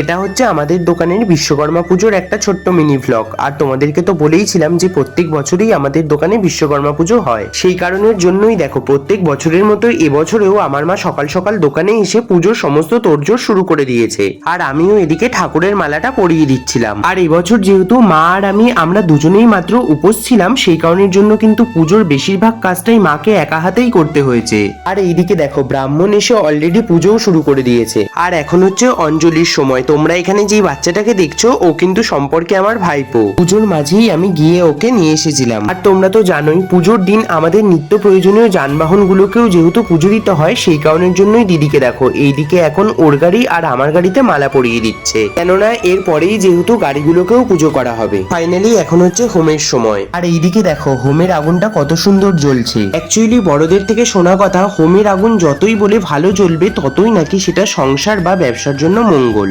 এটা হচ্ছে আমাদের দোকানের বিশ্বকর্মা পুজোর একটা ছোট্ট মিনি ভ্লগ আর তোমাদেরকে তো বলেইছিলাম যে প্রত্যেক বছরই আমাদের দোকানে বিশ্বকর্মা পুজো হয়। সেই কারণের জন্যই দেখো, প্রত্যেক বছরের মতো এবছরেও আমার মা সকাল সকাল দোকানে এসে পুজোর সমস্ত তোড়জোড় শুরু করে দিয়েছে। আর আমিও এদিকে ঠাকুরের মালাটা পরিয়ে দিচ্ছিলাম। আর এবছর যেহেতু মা আর আমি, আমরা দুজনেই মাত্র উপোস ছিলাম, সেই কারণের জন্য কিন্তু পুজোর বেশিরভাগ কাজটাই মাকে একা হাতেই করতে হয়েছে। আর এইদিকে দেখো, ব্রাহ্মণ এসে অলরেডি পুজোও শুরু করে দিয়েছে। আর এখন হচ্ছে অঞ্জলির সময় তোমরা এখানে যে বাচ্চাটাকে দেখছ, ও কিন্তু সম্পর্কে আমার ভাইপো। পুজোর মাঝেই আমি গিয়ে ওকে নিয়ে এসেছিলাম। আর তোমরা তো জানোই, পুজোর দিন আমাদের নিত্য প্রয়োজনীয় যানবাহন গুলোকেও যেহেতু পুজো দিতে হয়, সেই কারণের জন্যই দিদিকে দেখো। এইদিকে এখন ওর গাড়ি আর আমার গাড়িতে মালা পরিয়ে দিচ্ছে। কেননা এর পরেই যেহেতু গাড়িগুলোকেও পুজো করা হবে। ফাইনালি এখন হচ্ছে হোমের সময়। আর এইদিকে দেখো, হোমের আগুনটা কত সুন্দর জ্বলছে। অ্যাকচুয়ালি বড়দের থেকে শোনা কথা, হোমের আগুন যতই বলে ভালো জ্বলবে, ততই নাকি সেটা সংসার বা ব্যবসার জন্য মঙ্গল।